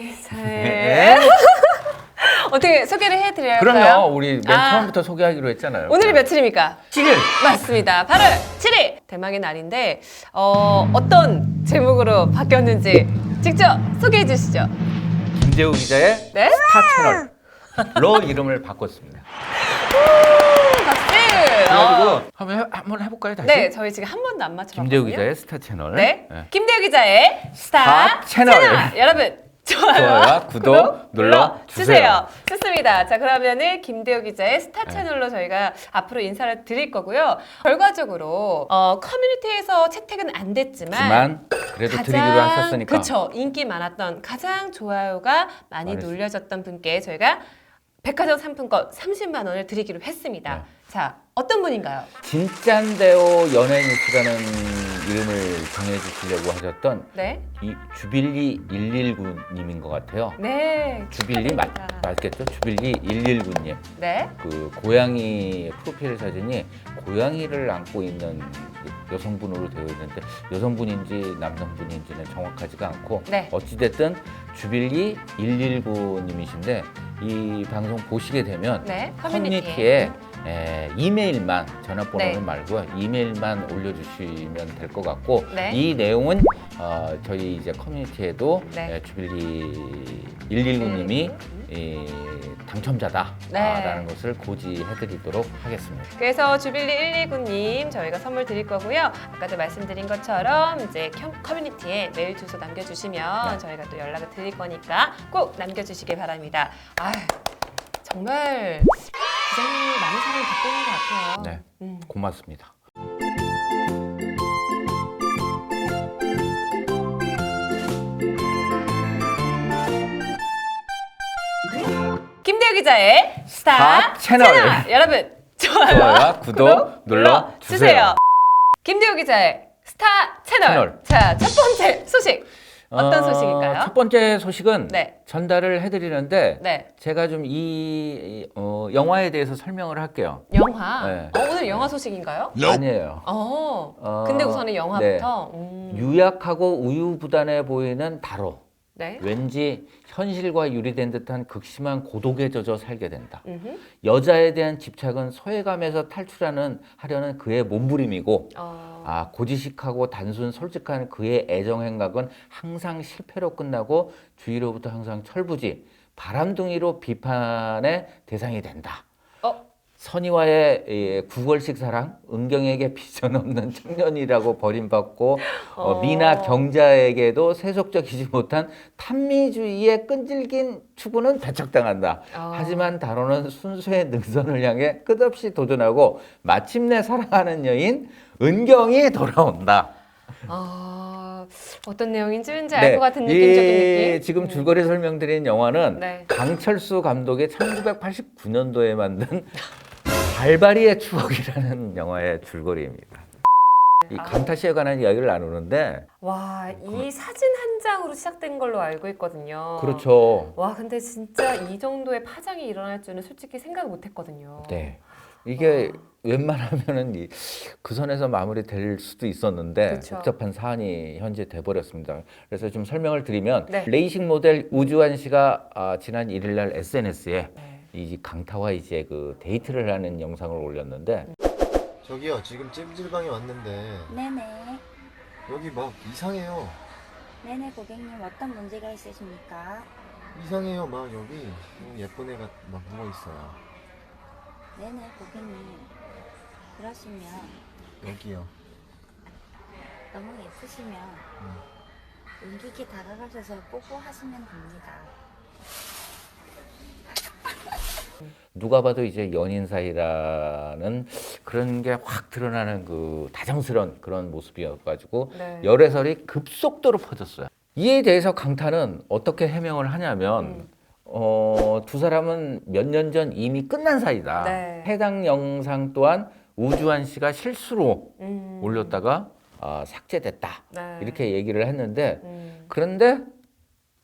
기자의 어떻게 소개를 해드려요? 그럼요. 우리 맨 아. 처음부터 소개하기로 했잖아요. 오늘이 며칠입니까? 7일. 맞습니다. 8월 7일 대망의 날인데 어, 어떤 제목으로 바뀌었는지 직접 소개해 주시죠. 김재우 기자의 네? 스타 채널로 이름을 바꿨습니다. 박수. 그래가지고 어, 한번 해, 한번 해볼까요 다시? 네, 저희 지금 한 번도 안 맞춰봤거든요. 김재우 기자의 스타 채널. 네. 네. 김대우 기자의 스타, 스타 채널. 채널. 여러분 좋아요, 좋아요와 구독 눌러 주세요. 좋습니다. 자 그러면은 김대우 기자의 스타 네. 채널로 저희가 앞으로 인사를 드릴 거고요. 결과적으로 어, 커뮤니티에서 채택은 안 됐지만 하지만 그래도 드리기로 하셨으니까. 그쵸 인기 많았던 가장 좋아요가 많이. 눌려졌던 분께 저희가 백화점 상품권 30만 원을 드리기로 했습니다. 네. 자 어떤 분인가요? 진짠데오 연예인이라는 이름을 정해주시려고 하셨던 네, 이 주빌리 119님인 것 같아요. 네, 주빌리 맞, 축하드립니다. 맞겠죠? 주빌리 119님. 네, 그 고양이 프로필 사진이 고양이를 안고 있는 여성분으로 되어 있는데 여성분인지 남성분인지는 정확하지가 않고 네. 어찌됐든 주빌리 119님이신데 이 방송 보시게 되면 네. 커뮤니티에 에, 이메일만 전화번호는 네. 말고요 이메일만 올려주시면 될 것 같고 네. 이 내용은 어, 저희 이제 커뮤니티에도 네. 에, 주빌리 119님이 이, 당첨자다라는 네. 것을 고지해드리도록 하겠습니다. 그래서 주빌리 119님 저희가 선물 드릴 거고요. 아까도 말씀드린 것처럼 이제 컴- 커뮤니티에 메일 주소 남겨주시면 네. 저희가 또 연락을 드릴 거니까 꼭 남겨주시길 바랍니다. 아 정말 기자님 많은 사랑을 받고 있는 것 같아요. 네. 음. 고맙습니다. 김대우 기자의 스타, 스타 채널. 여러분 좋아요, 좋아요와 구독 눌러 주세요. 김대우 기자의 스타 채널. 채널. 자, 첫 번째 소식. 어떤 어, 소식일까요? 첫 번째 소식은 네. 전달을 해드리는데 네. 제가 좀 이 어, 영화에 대해서 설명을 할게요. 영화. 네. 어, 오늘 영화 소식인가요? 아니에요. 어. 어, 근데 우선은 영화부터. 음. 유약하고 우유부단해 보이는 다로. 네. 왠지 현실과 유리된 듯한 극심한 고독에 젖어 살게 된다. 음흠. 여자에 대한 집착은 소외감에서 탈출하는 하려는 그의 몸부림이고 어. 아 고지식하고 단순 솔직한 그의 애정 행각은 항상 실패로 끝나고 주위로부터 항상 철부지 바람둥이로 비판의 대상이 된다. 어. 선의와의 이 구걸식 사랑, 은경에게 비전 없는 청년이라고 버림받고 어, 어. 미나 경자에게도 세속적이지 못한 탐미주의의 끈질긴 추구는 배척당한다. 어. 하지만 다로는 순수의 능선을 향해 끝없이 도전하고 마침내 사랑하는 여인 은경이 돌아온다. 어. 어떤 내용인지 왠지 알것 같은 느낌적인 이 느낌. 지금 줄거리 설명드린 영화는 네. 강철수 감독의 1989년도에 만든 발바리의 추억이라는 영화의 줄거리입니다. 이 아. 강타시에 관한 이야기를 나누는데 와, 이 사진 한 장으로 시작된 걸로 알고 있거든요. 그렇죠. 와, 근데 진짜 이 정도의 파장이 일어날 줄은 솔직히 생각 못 했거든요. 네. 이게 웬만하면은 이- 그 선에서 마무리될 수도 있었는데 그렇죠. 복잡한 사안이 현재 돼버렸습니다. 그래서 좀 설명을 드리면 네. 레이싱 모델 우주환 씨가 아, 지난 1일날 SNS에 네. 이 강타와 이제 그 데이트를 하는 영상을 올렸는데 저기요 지금 찜질방에 왔는데 네네. 여기 막 이상해요 네네 고객님 어떤 문제가 있으십니까? 이상해요 막 여기 너무 예쁜 애가 막 누워있어요 네네 고객님. 그러시면 여기요 너무 예쁘시면 은기기 다가가셔서 뽀뽀하시면 됩니다. 누가 봐도 이제 연인 사이라는 그런 게 확 드러나는 그 다정스러운 그런 모습이어가지고 네. 열애설이 급속도로 퍼졌어요. 이에 대해서 강타는 어떻게 해명을 하냐면 음. 어, 두 사람은 몇 년 전 이미 끝난 사이다. 네. 해당 영상 또한 우주환 씨가 실수로 음. 올렸다가 아, 삭제됐다. 네. 이렇게 얘기를 했는데 음. 그런데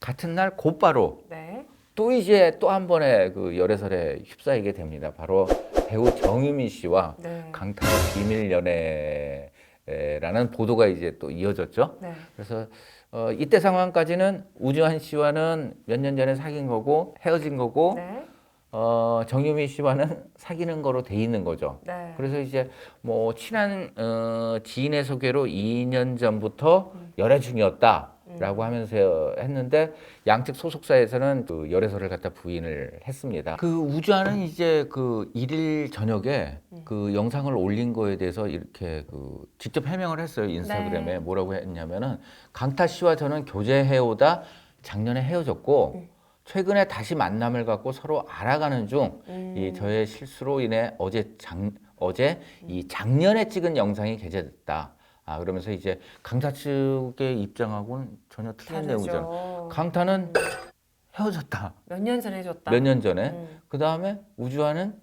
같은 날 곧바로 네. 또 이제 또 한 번의 그 열애설에 휩싸이게 됩니다. 바로 배우 정유미 씨와 네. 강타의 비밀 연애라는 보도가 이제 또 이어졌죠. 네. 그래서 어, 이때 상황까지는 우주한 씨와는 몇 년 전에 사귄 거고 헤어진 거고 네. 어, 정유미 씨와는 사귀는 거로 돼 있는 거죠. 네. 그래서 이제 뭐 친한 어, 지인의 소개로 2년 전부터 열애 중이었다 라고 하면서 했는데 양측 소속사에서는 그 열애설을 갖다 부인을 했습니다. 그 우주아는 이제 그 1일 저녁에 그 영상을 올린 거에 대해서 이렇게 그 직접 해명을 했어요 인스타그램에 네. 뭐라고 했냐면은 강타 씨와 저는 교제해오다 작년에 헤어졌고 최근에 다시 만남을 갖고 서로 알아가는 중 음. 이 저의 실수로 인해 어제 장 어제 이 작년에 찍은 영상이 게재됐다. 아 그러면서 이제 강타 측의 입장하고는 전혀 틀린 내용이잖아. 다르죠. 강타는 헤어졌다. 몇 년 전에 해줬다. 몇 년 전에. 음. 그 다음에 우주와는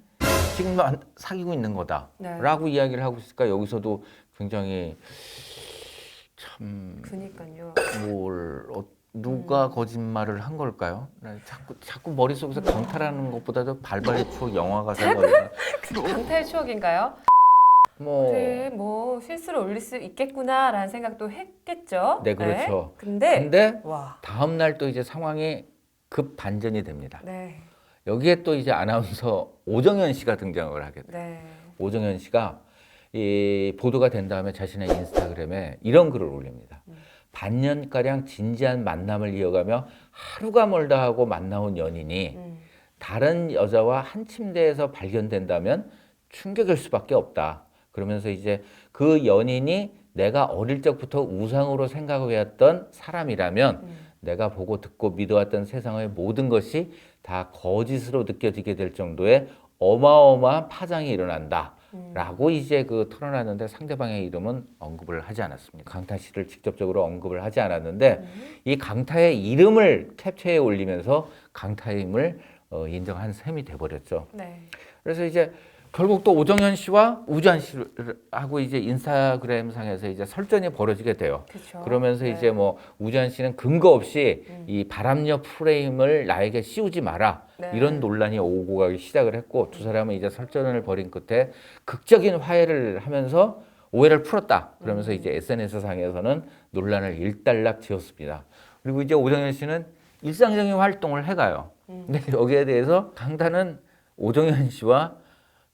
지금 만- 사귀고 있는 네. 거다라고 이야기를 하고 있으니까 여기서도 굉장히 참 그니까요. 뭘 어, 누가 음. 거짓말을 한 걸까요? 나 자꾸 자꾸 머릿속에서 강타라는 것보다도 발발의 추억 영화가 생각나. 강타의 추억인가요? 뭐 그래, 뭐 실수를 올릴 수 있겠구나라는 생각도 했겠죠. 네, 그렇죠. 근데, 근데 와, 다음 날 또 이제 상황이 급 반전이 됩니다. 네, 여기에 또 이제 아나운서 오정현 씨가 등장을 하게 돼요. 네, 오정현 씨가 이 보도가 된 다음에 자신의 인스타그램에 이런 글을 올립니다. 음. 반년가량 진지한 만남을 이어가며 하루가 멀다 하고 만나온 연인이 음, 다른 여자와 한 침대에서 발견된다면 충격일 수밖에 없다. 그러면서 이제 그 연인이 내가 어릴 적부터 우상으로 생각해왔던 사람이라면 음. 내가 보고 듣고 믿어왔던 세상의 모든 것이 다 거짓으로 느껴지게 될 정도의 어마어마한 파장이 일어난다. 음. 라고 이제 그 털어놨는데 상대방의 이름은 언급을 하지 않았습니다. 강타 씨를 직접적으로 언급을 하지 않았는데 음. 이 강타의 이름을 캡처해 올리면서 강타임을 어, 인정한 셈이 돼버렸죠. 네, 그래서 이제 결국 또 오정현 씨와 우주한 씨하고 이제 인스타그램 상에서 이제 설전이 벌어지게 돼요. 그렇죠. 그러면서 네. 이제 뭐 우주한 씨는 근거 없이 음. 이 바람녀 프레임을 나에게 씌우지 마라 네. 이런 논란이 오고 가기 시작을 했고 두 사람은 이제 설전을 벌인 끝에 극적인 화해를 하면서 오해를 풀었다. 그러면서 음. 이제 SNS 상에서는 논란을 일단락 지었습니다. 그리고 이제 오정현 씨는 일상적인 활동을 해가요. 음. 근데 여기에 대해서 강타는 오정현 씨와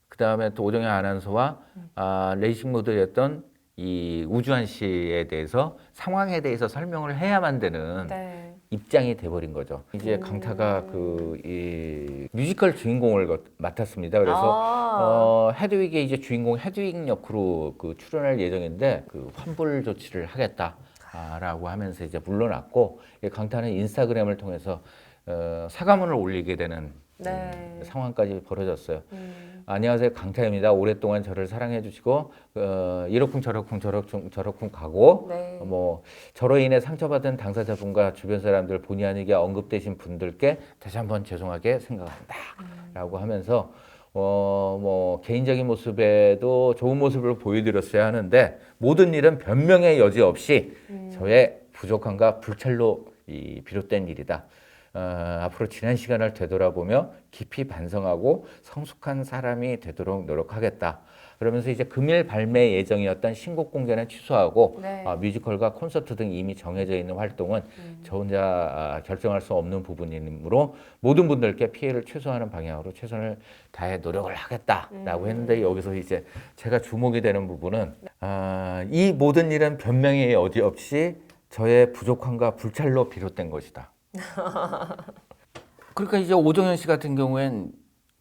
그 다음에 또 오정현 아나운서와 음. 아, 레이싱 모델이었던 이 우주한 씨에 대해서 상황에 대해서 설명을 해야만 되는 네, 입장이 돼버린 거죠. 이제 음. 강타가 그이 뮤지컬 주인공을 거- 맡았습니다. 그래서 아, 어, 헤드윅의 이제 주인공 헤드윅 역으로 그 출연할 예정인데 그 환불 조치를 하겠다라고 하면서 이제 물러났고 이 강타는 인스타그램을 통해서 어, 사과문을 올리게 되는 네. 음, 상황까지 벌어졌어요. 음, 안녕하세요 강타입니다. 오랫동안 저를 사랑해 주시고 어, 이러쿵 저러쿵 저러쿵 저러쿵 가고 네, 뭐 저로 인해 상처받은 당사자분과 주변 사람들 본의 아니게 언급되신 분들께 다시 한번 죄송하게 생각합니다라고 하면서 어 뭐 개인적인 모습에도 좋은 모습을 보여드렸어야 하는데 모든 일은 변명의 여지 없이 음. 저의 부족함과 불찰로 이 비롯된 일이다. 어, 앞으로 지난 시간을 되돌아보며 깊이 반성하고 성숙한 사람이 되도록 노력하겠다. 그러면서 이제 금일 발매 예정이었던 신곡 공개는 취소하고 네. 아, 뮤지컬과 콘서트 등 이미 정해져 있는 활동은 음. 저 혼자 아, 결정할 수 없는 부분이므로 모든 분들께 피해를 최소화하는 방향으로 최선을 다해 노력을 하겠다라고 음. 했는데 여기서 이제 제가 주목이 되는 부분은 아, 이 모든 일은 변명의 여지 없이 저의 부족함과 불찰로 비롯된 것이다. 그러니까 이제 오정현 씨 같은 경우엔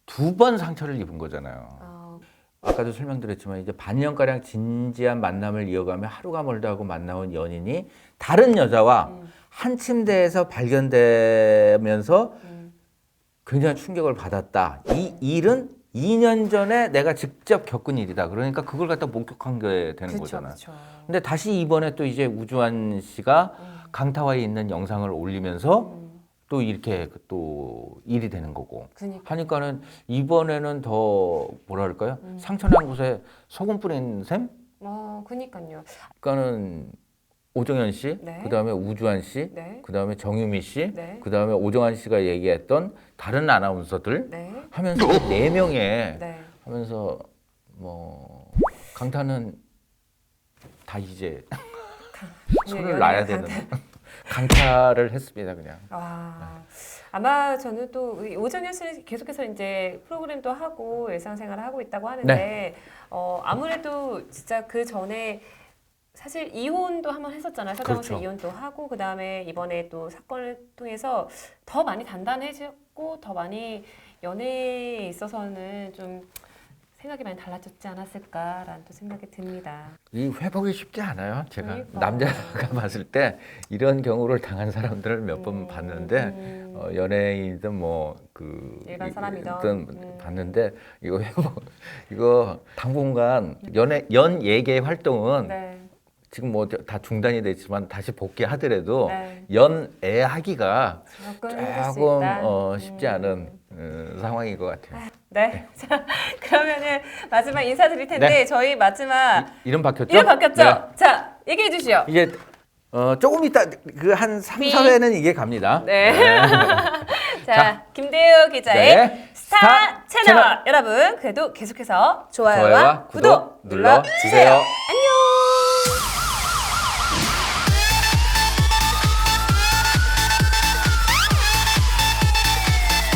두 번 상처를 입은 거잖아요. 아, 아까도 설명드렸지만 이제 반년가량 진지한 만남을 이어가며 하루가 멀다 하고 만나온 연인이 다른 여자와 음. 한 침대에서 발견되면서 음. 굉장히 충격을 받았다. 이 일은 2년 전에 내가 직접 겪은 일이다. 그러니까 그걸 갖다 목격한 게 되는 그쵸, 거잖아 요. 그쵸. 근데 다시 이번에 또 이제 우주한 씨가 음. 강타와에 있는 영상을 올리면서 음. 또 이렇게 또 일이 되는 거고. 그니까. 하니까는 이번에는 더 뭐랄까요? 음. 상처난 곳에 소금 뿌린 셈? 어, 그니까요. 그러니까는 오정현 씨, 네. 그 다음에 우주한 씨, 네, 그 다음에 정유미 씨, 네, 그 다음에 오정환 씨가 얘기했던 다른 아나운서들 네, 하면서 그네 명에 네. 하면서 뭐 강타는 다 이제 손을 연예인 놔야 강타. 되는 강탈을 했습니다 그냥. 아, 아마 저는 또이 오정현 씨는 계속해서 이제 프로그램도 하고 일상생활을 하고 있다고 하는데 어, 아무래도 진짜 그 전에 사실 이혼도 한번 했었잖아요. 서장훈 씨 그렇죠. 이혼도 하고 그 다음에 이번에 또 사건을 통해서 더 많이 단단해졌고 더 많이 연애에 있어서는 좀 생각이 많이 달라졌지 않았을까라는 또 생각이 듭니다. 이 회복이 쉽지 않아요. 제가 그러니까. 남자가 봤을 때 이런 경우를 당한 사람들을 몇 번 음, 봤는데 음. 어, 연예인이든 뭐그 일반 사람이든. 음. 봤는데 이거 회복 이거 당분간 연예 연 예계 활동은 네, 지금 뭐 다 중단이 됐지만 다시 복귀하더라도 네. 연애하기가 조금 힘들 수 조금 있다. 어, 쉽지 음. 않은 어, 상황인 것 같아요. 네. 자, 그러면은 마지막 인사드릴 텐데 네. 저희 마지막 이, 이름 바뀌었죠? 이름 바뀌었죠? 네. 자, 얘기해 주시오. 이게 어, 조금 이따 그한 3, 삐. 4회는 이게 갑니다. 네. 자, 자. 김대우 기자의 네. 스타, 스타 채널. 채널. 여러분 그래도 계속해서 좋아요와, 좋아요와 구독 구독 눌러 주세요. 안녕.